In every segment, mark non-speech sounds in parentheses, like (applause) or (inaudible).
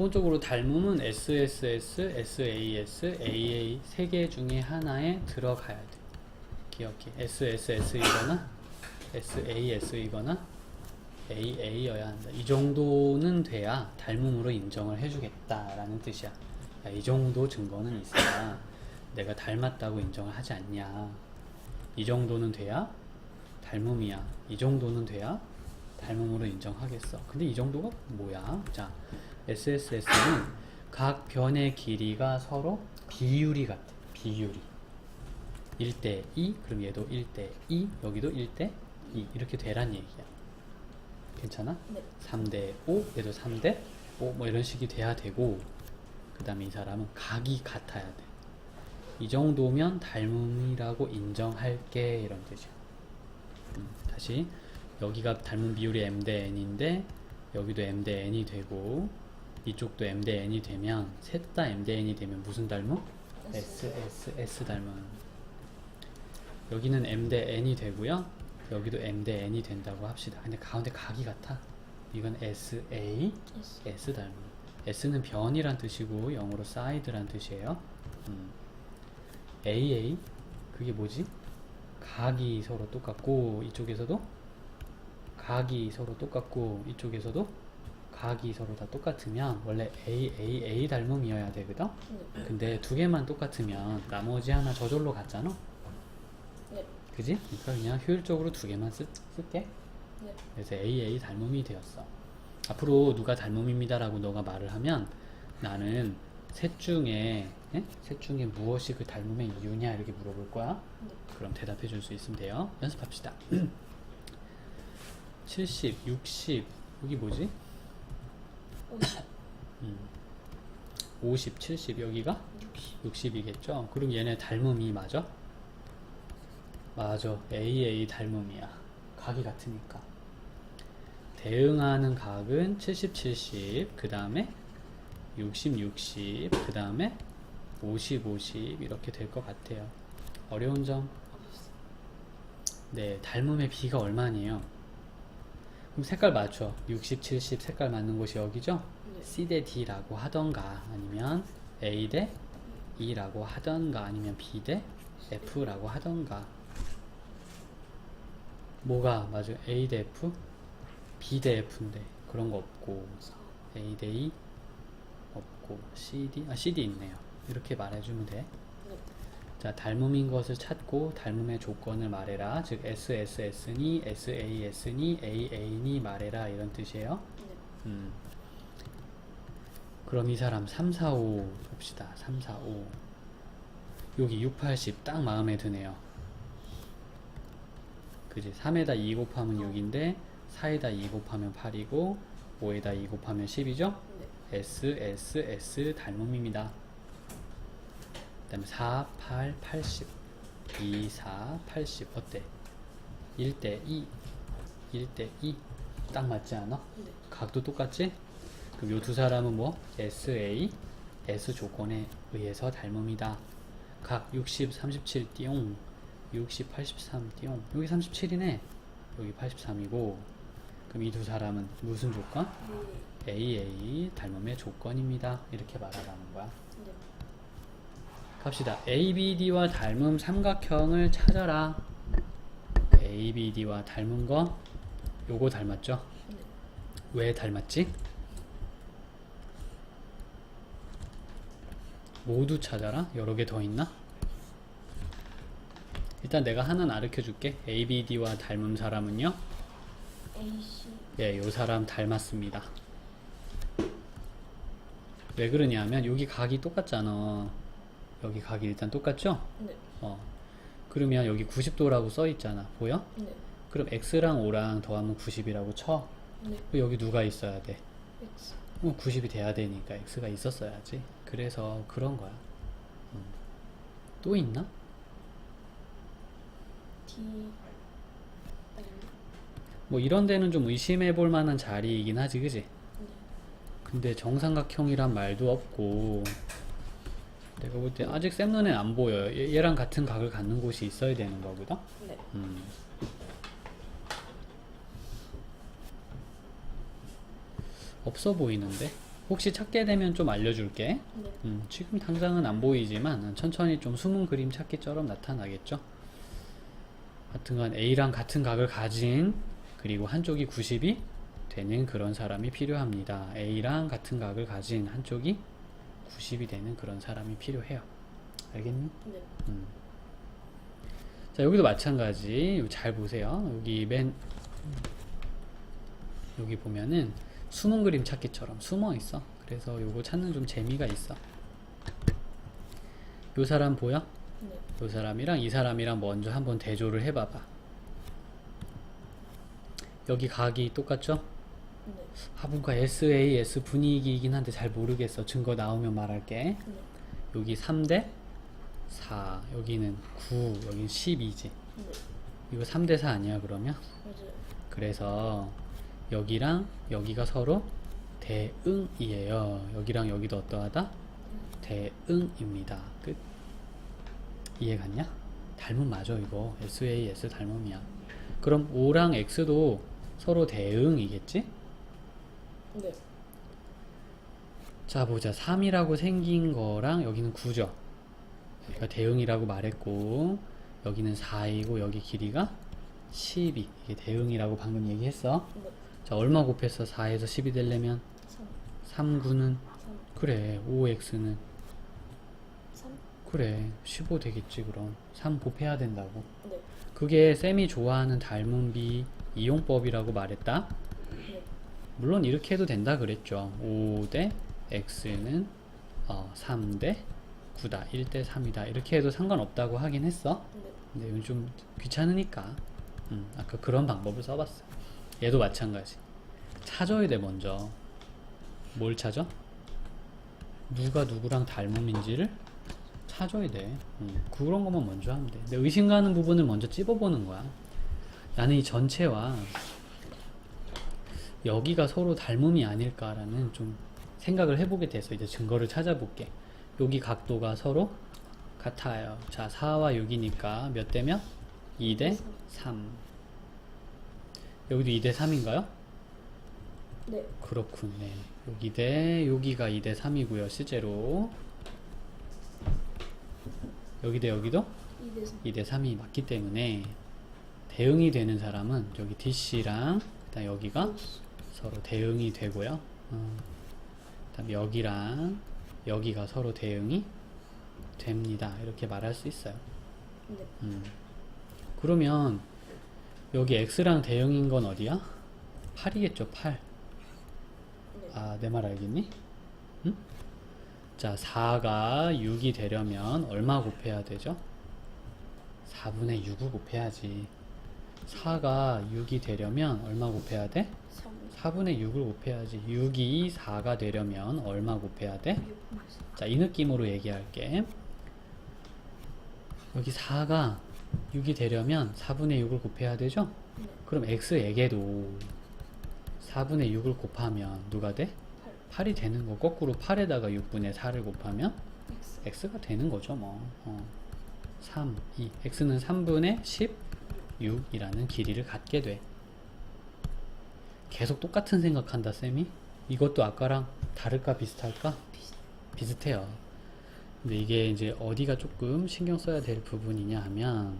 기본적으로 닮음은 SSS, SAS, AA 세 개 중에 하나에 들어가야 돼. 기억해. SSS이거나 SAS이거나 AA여야 한다. 이 정도는 돼야 닮음으로 인정을 해주겠다라는 뜻이야. 야, 이 정도 증거는 있어야 내가 닮았다고 인정을 하지 않냐. 이 정도는 돼야 닮음이야. 이 정도는 돼야 닮음으로 인정하겠어. 근데 이 정도가 뭐야? 자, SSS는 각 변의 길이가 서로 비율이 같아. 비율이. 1대 2, 그럼 얘도 1대 2, 여기도 1대 2. 이렇게 되란 얘기야. 괜찮아? 네. 3대 5, 얘도 3대 5, 뭐 이런 식이 돼야 되고, 그 다음에 이 사람은 각이 같아야 돼. 이 정도면 닮음이라고 인정할게. 이런 뜻이야. 음, 다시. 여기가 닮은 비율이 m 대 n인데, 여기도 m 대 n이 되고, 이쪽도 m 대 n이 되면, 셋 다 m 대 n이 되면 무슨 닮음? S, S, S 닮은. 여기는 m 대 n이 되고요. 여기도 m 대 n이 된다고 합시다. 근데 가운데 각이 같아. 이건 S, A, S. S 닮은. S는 변이란 뜻이고 영어로 side란 뜻이에요. 음. AA 그게 뭐지? 각이 서로 똑같고 이쪽에서도 각이 서로 똑같고 이쪽에서도 각이 서로 다 똑같으면 원래 A, A, A 닮음이어야 되거든? 네. 근데 두 개만 똑같으면 나머지 하나 저절로 같잖아? 네. 그지? 그러니까 그냥 효율적으로 두 개만 쓰, 쓸게. 네. 그래서 AA 닮음이 되었어. 앞으로 누가 닮음입니다라고 너가 말을 하면 나는 셋 중에 예? 셋 중에 무엇이 그 닮음의 이유냐 이렇게 물어볼 거야. 네. 그럼 대답해 줄 수 있으면 돼요. 연습합시다. (clears throat) 70, 60 여기 뭐지? 50. 음. 50, 70 여기가 60. 60 이겠죠? 그럼 얘네 닮음이 맞아? 맞아. AA 닮음이야. 각이 같으니까. 대응하는 각은 70, 70, 그 다음에 60, 60, 그 다음에 50, 50 이렇게 될 것 같아요. 어려운 점? 네, 닮음의 비가 얼마니에요? 그럼 색깔 맞춰. 60, 70 색깔 맞는 곳이 여기죠? 네. C 대 D라고 하던가 아니면 A 대 E라고 하던가 아니면 B 대 F라고 하던가 뭐가 맞아 A 대 F? B 대 F인데 그런 거 없고 A 대 E 없고 C D 아 C D 있네요 이렇게 말해주면 돼. 네. 자, 닮음인 것을 찾고 닮음의 조건을 말해라. 즉 SSS니 SAS니 AA니 말해라 이런 뜻이에요. 네. 음. 그럼 이 사람 3, 4, 5 봅시다. 3, 4, 5. 여기 6, 80 딱 마음에 드네요. 그지? 3에다 2 곱하면 6인데 4에다 2 곱하면 8이고 5에다 2 곱하면 10이죠? 네. S, S, S 닮음입니다. 그 다음에 4, 8, 80 2, 4, 80 어때? 1대 2 1대 2 딱 맞지 않아? 네. 각도 똑같지? 그럼 요 두 사람은 뭐? SA, S 조건에 의해서 닮음이다. 각 60, 37 띠용, 60, 83 띠용. 여기 37이네. 여기 83이고. 그럼 이 두 사람은 무슨 조건? 네. AA 닮음의 조건입니다. 이렇게 말하라는 거야. 네. 갑시다. ABD와 닮은 삼각형을 찾아라. ABD와 닮은 거 요거 닮았죠? 네. 왜 닮았지? 모두 찾아라. 여러 개 더 있나? 일단 내가 하나는 가르쳐 줄게. ABD와 닮은 사람은요. AC. 예, 요 사람 닮았습니다. 왜 그러냐면 여기 각이 똑같잖아. 여기 각이 일단 똑같죠? 네. 어. 그러면 여기 90도라고 써 있잖아. 보여? 네. 그럼 x랑 5랑 더하면 90이라고 쳐. 네. 여기 누가 있어야 돼? X. 어, 90이 돼야 되니까 x가 있었어야지. 그래서 그런 거야. 음. 또 있나? D. 뭐 이런 데는 좀 의심해 볼 만한 자리이긴 하지, 그지? 네. 근데 정삼각형이란 말도 없고 내가 볼 때 아직 쌤 눈에 안 보여요. 얘, 얘랑 같은 각을 갖는 곳이 있어야 되는 거거든? 네. 음. 없어 보이는데? 혹시 찾게 되면 좀 알려줄게. 네. 음, 지금 당장은 안 보이지만 천천히 좀 숨은 그림 찾기처럼 나타나겠죠. 하여튼간 A랑 같은 각을 가진 그리고 한쪽이 90이 되는 그런 사람이 필요합니다. A랑 같은 각을 가진 한쪽이 90이 되는 그런 사람이 필요해요. 알겠니? 네. 음. 자 여기도 마찬가지 잘 보세요 여기 맨 여기 보면은 숨은 그림 찾기처럼 숨어 있어 그래서 요거 찾는 좀 재미가 있어 요 사람 보여? 네. 요 사람이랑 이 사람이랑 먼저 한번 대조를 해봐봐 여기 각이 똑같죠? 네. 아 뭔가 SAS 분위기이긴 한데 잘 모르겠어 증거 나오면 말할게 네. 여기 3대 4 여기는 9 여기는 12지 네. 이거 3대 4 아니야 그러면? 맞아요. 그래서 여기랑 여기가 서로 대응이에요 여기랑 여기도 어떠하다? 대응입니다 끝 이해 갔냐? 닮음 맞아 이거 SAS 닮음이야 그럼 O랑 X도 서로 대응이겠지? 네. 자 보자 3이라고 생긴 거랑 여기는 9죠 그러니까 대응이라고 말했고 여기는 4이고 여기 길이가 12 이게 대응이라고 방금 얘기했어 네. 자 얼마 곱해서 4에서 10이 되려면 3. 3구는 3. 그래 5x는 3. 그래 15 되겠지 그럼 3 곱해야 된다고 네. 그게 쌤이 좋아하는 닮은비 이용법이라고 말했다 네. 물론 이렇게 해도 된다 그랬죠. 5대 x는 어, 3대 9다 1대 3이다. 이렇게 해도 상관없다고 하긴 했어. 네. 근데 이건 좀 귀찮으니까 음, 아까 그런 방법을 써봤어 얘도 마찬가지. 찾아야 돼 먼저. 뭘 찾아? 누가 누구랑 닮음인지를 찾아야 돼. 음, 그런 것만 먼저 하면 돼. 근데 의심 가는 부분을 먼저 찝어보는 거야. 나는 이 전체와 여기가 서로 닮음이 아닐까라는 좀 생각을 해보게 돼서 이제 증거를 찾아볼게 여기 각도가 서로 같아요 자 4와 6이니까 몇 대면? 2 대 3 여기도 2 대 3인가요? 네. 그렇군 네 여기 대 여기가 2 대 3이고요 실제로 여기 대 여기도 2대 3. 2대 3 이 맞기 때문에 대응이 되는 사람은 여기 DC랑 여기가 서로 대응이 되고요. 어, 그다음 여기랑 여기가 서로 대응이 됩니다. 이렇게 말할 수 있어요. 네. 음. 그러면 여기 X랑 대응인 건 어디야? 8이겠죠, 8. 네. 아, 내 말 알겠니? 응? 자, 4가 6이 되려면 얼마 곱해야 되죠? 4분의 6을 곱해야지. 4가 6이 되려면 얼마 곱해야 돼? 3. 4분의 6을 곱해야지. 6이 4가 되려면 얼마 곱해야 돼? 6. 자, 이 느낌으로 얘기할게. 여기 4가 6이 되려면 4분의 6을 곱해야 되죠? 네. 그럼 x에게도 4분의 6을 곱하면 누가 돼? 8. 8이 되는 거. 거꾸로 8에다가 6분의 4를 곱하면 X. x가 되는 거죠, 뭐. 어. 3, 2. x는 3분의 16이라는 길이를 갖게 돼. 계속 똑같은 생각한다, 쌤이. 이것도 아까랑 다를까 비슷할까? 비슷해요. 근데 이게 이제 어디가 조금 신경 써야 될 부분이냐 하면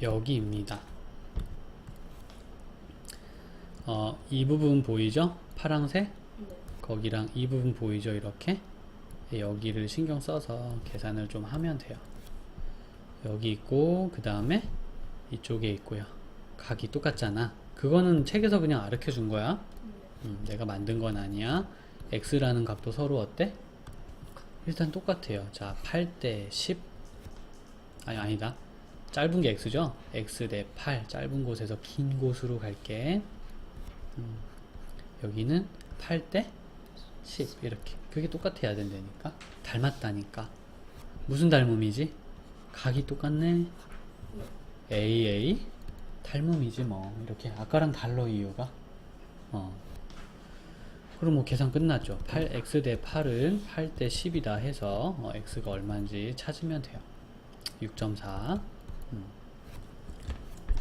여기입니다. 어, 이 부분 보이죠? 파랑색? 네. 거기랑 이 부분 보이죠? 이렇게 여기를 신경 써서 계산을 좀 하면 돼요. 여기 있고 그 다음에 이쪽에 있고요. 각이 똑같잖아. 그거는 책에서 그냥 가르쳐 준 거야. 네. 음, 내가 만든 건 아니야. x라는 값도 서로 어때? 일단 똑같아요. 자, 8대 10. 아니, 아니다. 짧은 게 x죠? x 대 8. 짧은 곳에서 긴 곳으로 갈게. 음, 여기는 8대 10. 이렇게. 그게 똑같아야 된다니까. 닮았다니까. 무슨 닮음이지? 각이 똑같네. AA 닮음이지 뭐. 이렇게 아까랑 달러 이유가. 어. 그럼 뭐 계산 끝났죠. 8x 대 8은 8 대 10이다 해서 어, x가 얼마인지 찾으면 돼요. 6.4. 음.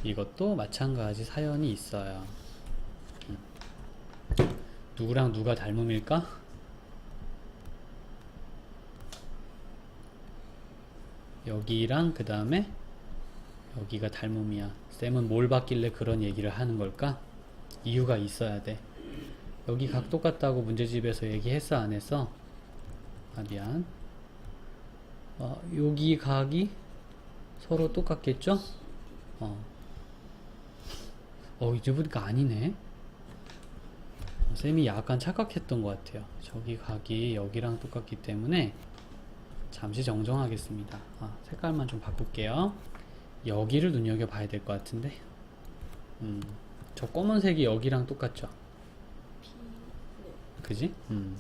이것도 마찬가지 사연이 있어요. 음. 누구랑 누가 닮음일까? 여기랑 그 다음에 여기가 닮음이야. 쌤은 뭘 봤길래 그런 얘기를 하는 걸까? 이유가 있어야 돼. 여기 각 똑같다고 문제집에서 얘기했어 안 했어? 아 미안. 어, 여기 각이 서로 똑같겠죠? 어. 어 이제 보니까 아니네. 어, 쌤이 약간 착각했던 것 같아요. 저기 각이 여기랑 똑같기 때문에 잠시 정정하겠습니다. 아, 색깔만 좀 바꿀게요. 여기를 눈여겨 봐야 될 것 같은데. 음, 저 검은색이 여기랑 똑같죠? 그지? 음.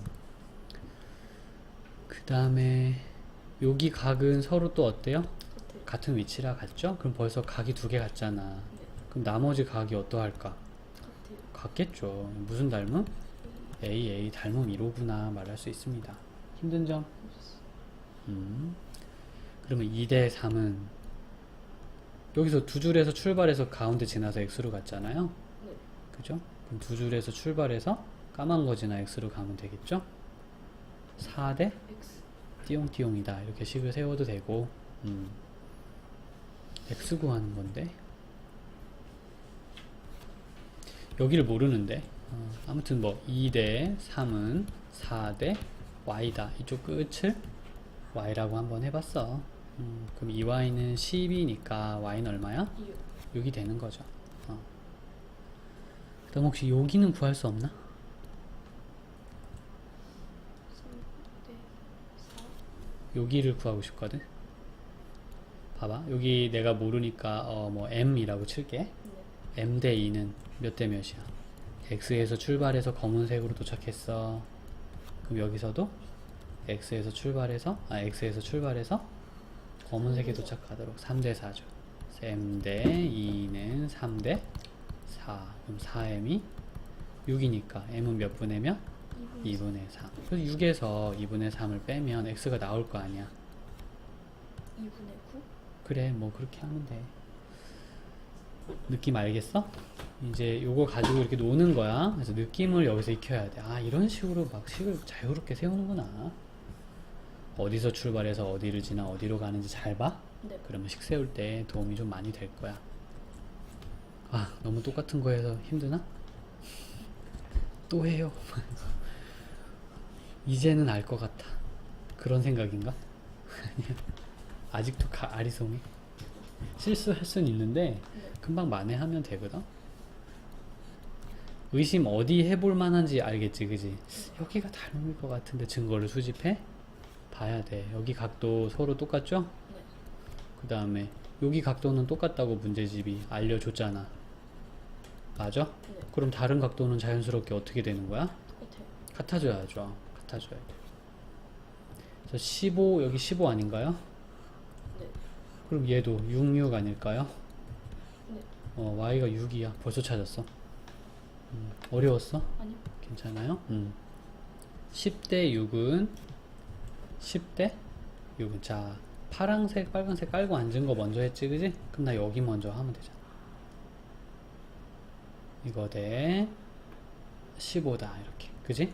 그 다음에 여기 각은 서로 또 어때요? 같은 위치라 같죠? 그럼 벌써 각이 두 개 같잖아. 네. 그럼 나머지 각이 어떠할까? 같겠죠. 무슨 닮음? A, A 닮음 1호구나 말할 수 있습니다. 힘든 점? 음. 그러면 2대 3은 여기서 두 줄에서 출발해서 가운데 지나서 X로 갔잖아요. 네. 그죠? 그럼 두 줄에서 출발해서 까만 거 지나 X로 가면 되겠죠? 4대 X. 띠용띠용이다. 이렇게 식을 세워도 되고, 음. X 구하는 건데. 여기를 모르는데. 어, 아무튼 뭐 2대 3은 4대 y다. 이쪽 끝을 y라고 한번 해봤어. 음, 그럼 이 y는 10이니까 y는 얼마야? 2요. 6이 되는 거죠. 어. 그다음 혹시 여기는 구할 수 없나? 3대 4. 여기를 구하고 싶거든. 봐봐. 여기 내가 모르니까 어 뭐 m이라고 칠게. 네. m 대 2는 몇 대 몇이야? x에서 출발해서 검은색으로 도착했어. 그럼 여기서도 x에서 출발해서 아 x에서 출발해서 검은색에 도착하도록 3대 4죠. m 대 2는 3대 4. 그럼 4m이 6이니까 m은 몇 분의 몇? 2분. 2분의 3. 그래서 6에서 2분의 3을 빼면 x가 나올 거 아니야. 2분의 9. 그래, 뭐 그렇게 하면 돼. 느낌 알겠어? 이제 요거 가지고 이렇게 노는 거야. 그래서 느낌을 여기서 익혀야 돼. 아, 이런 식으로 막 식을 자유롭게 세우는구나. 어디서 출발해서 어디를 지나 어디로 가는지 잘 봐? 네. 그러면 식 세울 때 도움이 좀 많이 될 거야. 아, 너무 똑같은 거 해서 힘드나? 또 해요. (laughs) 이제는 알 것 같아. 그런 생각인가? 아니야. (laughs) 아직도 가, 아리송해. 실수할 순 있는데 네. 금방 만회하면 되거든. 의심 어디 해볼 만한지 알겠지, 그지? 여기가 닮을 것 같은데 증거를 수집해 봐야 돼. 여기 각도 서로 똑같죠? 네. 그 다음에 여기 각도는 똑같다고 문제집이 알려줬잖아. 맞아? 네. 그럼 다른 각도는 자연스럽게 어떻게 되는 거야? 똑같아요. 같아져야죠. 같아져야 돼. 그래서 15 여기 15 아닌가요? 네. 그럼 얘도 66 아닐까요? 네. 어, y가 6이야. 벌써 찾았어. 음, 어려웠어? 아니요. 괜찮아요? 음. 10대 6은 10대 6은 자 파랑색 빨간색 깔고 앉은 거 먼저 했지 그지? 그럼 나 여기 먼저 하면 되잖아 이거 대 15다 이렇게 그지?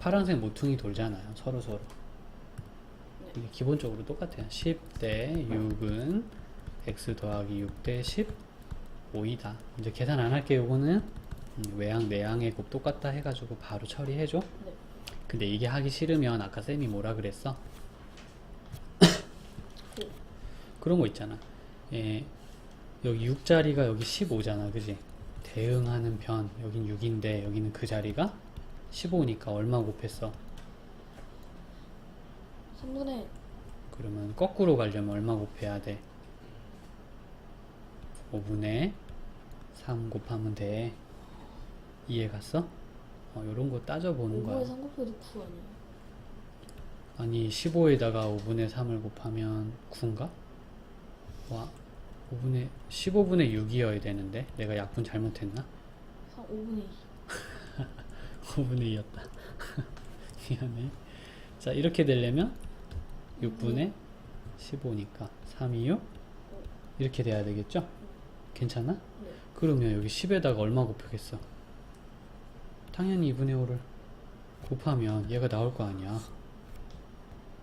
파란색 모퉁이 돌잖아요 서로 서로 네. 이게 기본적으로 똑같아요 10대 6은 x 더하기 6대 15이다 이제 계산 안 할게요 요거는 음, 외항 내항의 곱 똑같다 해가지고 바로 처리해줘 네. 근데 이게 하기 싫으면 아까 쌤이 뭐라 그랬어? 그 (coughs) 그런 거 있잖아. 예, 여기 6자리가 여기 15잖아. 그지? 대응하는 변. 여긴 6인데 여기는 그 자리가 15니까 얼마 곱했어? 3분의 그러면 거꾸로 가려면 얼마 곱해야 돼? 5분의 3 곱하면 돼. 이해 갔어? 어, 요런 거 따져보는 거야. 5분의 3 곱해도 9 아니에요? 아니 15에다가 5분의 3을 곱하면 9인가? 와 5분의 15분의 6이어야 되는데 내가 약분 잘못했나? 3, 5분의 2. 5분의 2였다 미안해 자 이렇게 되려면 6분의 15니까 3, 2, 6 이렇게 돼야 되겠죠? 괜찮아? 네. 그러면 여기 10에다가 얼마 곱하겠어? 당연히 2분의 5를 곱하면 얘가 나올 거 아니야.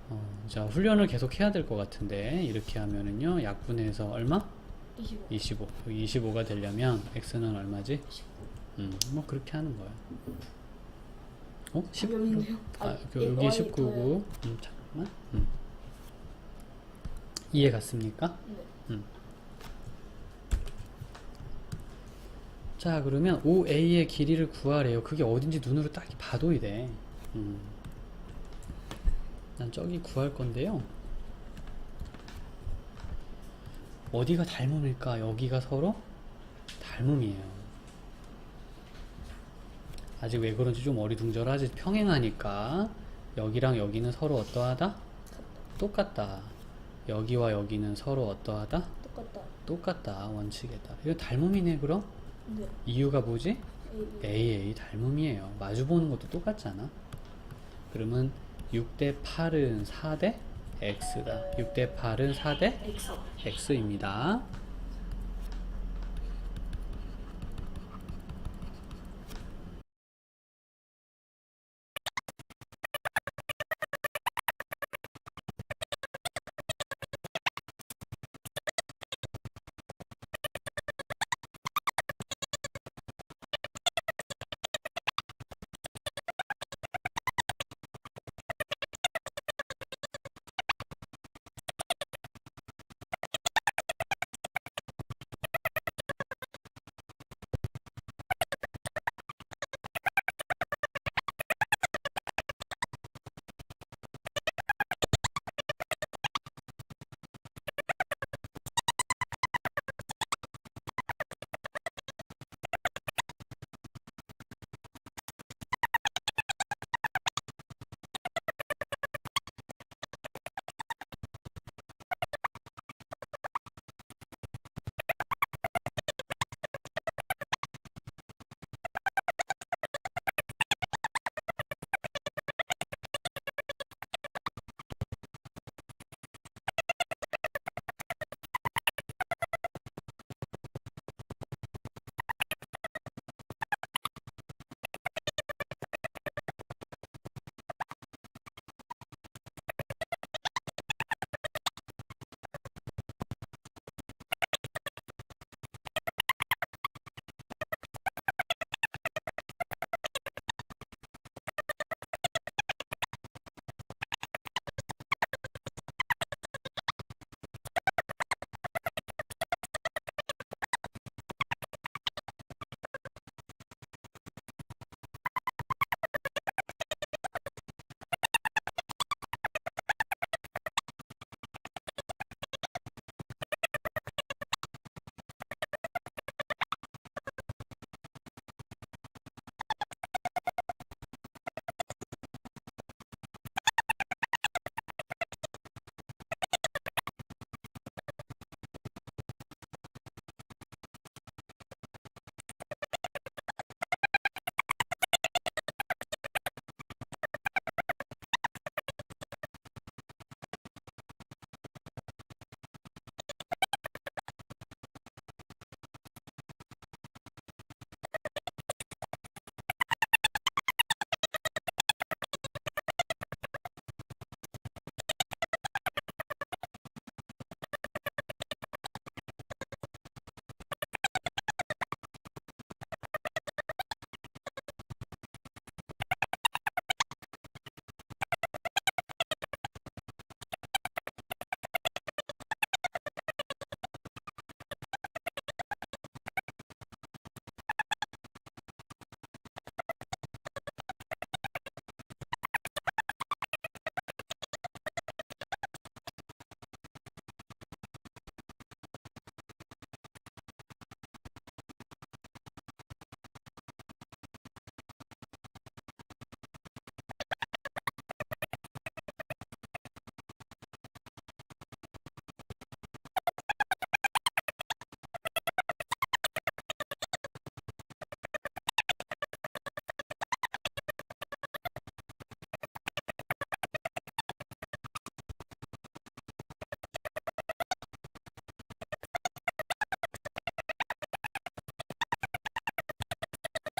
어, 자, 훈련을 계속 해야 될 것 같은데, 이렇게 하면은요, 약분해서 얼마? 25. 25. 여기 25가 되려면, x는 얼마지? 19. 음, 뭐, 그렇게 하는 거야. 어? 10? 어려운데요? 아, 아, 그 예, 여기 Y이 19고, 음, 잠깐만. 음. 이해 갔습니까? 네. 음. 자, 그러면 OA의 길이를 구하래요. 그게 어딘지 눈으로 딱 봐도 돼. 음. 난 저기 구할 건데요. 어디가 닮음일까? 여기가 서로 닮음이에요. 아직 왜 그런지 좀 어리둥절하지. 평행하니까 여기랑 여기는 서로 어떠하다? 똑같다. 여기와 여기는 서로 어떠하다? 똑같다. 똑같다. 원칙에다. 이거 닮음이네, 그럼? 네. 이유가 뭐지? AA 닮음이에요. 마주보는 것도 똑같잖아. 그러면 6대 8은 4대 X다. 6대 8은 4대 X. X입니다.